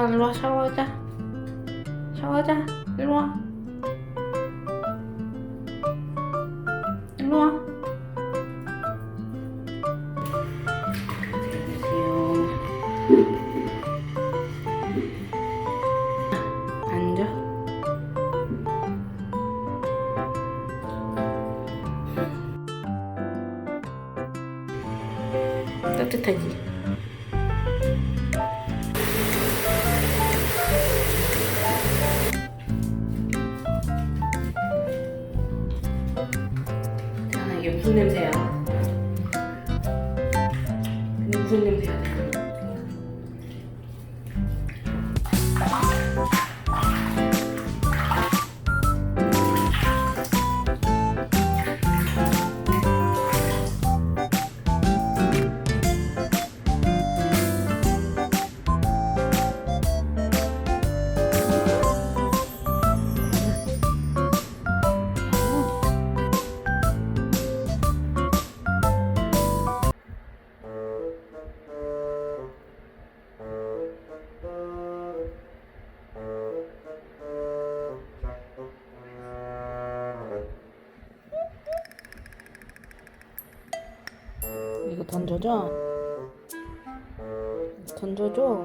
아, 일로 와, 샤워하자. 샤워하자. 일로 와. 일로 와. 앉아. 따뜻하지? 이게 무슨 냄새야? 무슨 냄새야? 던져줘. 던져줘.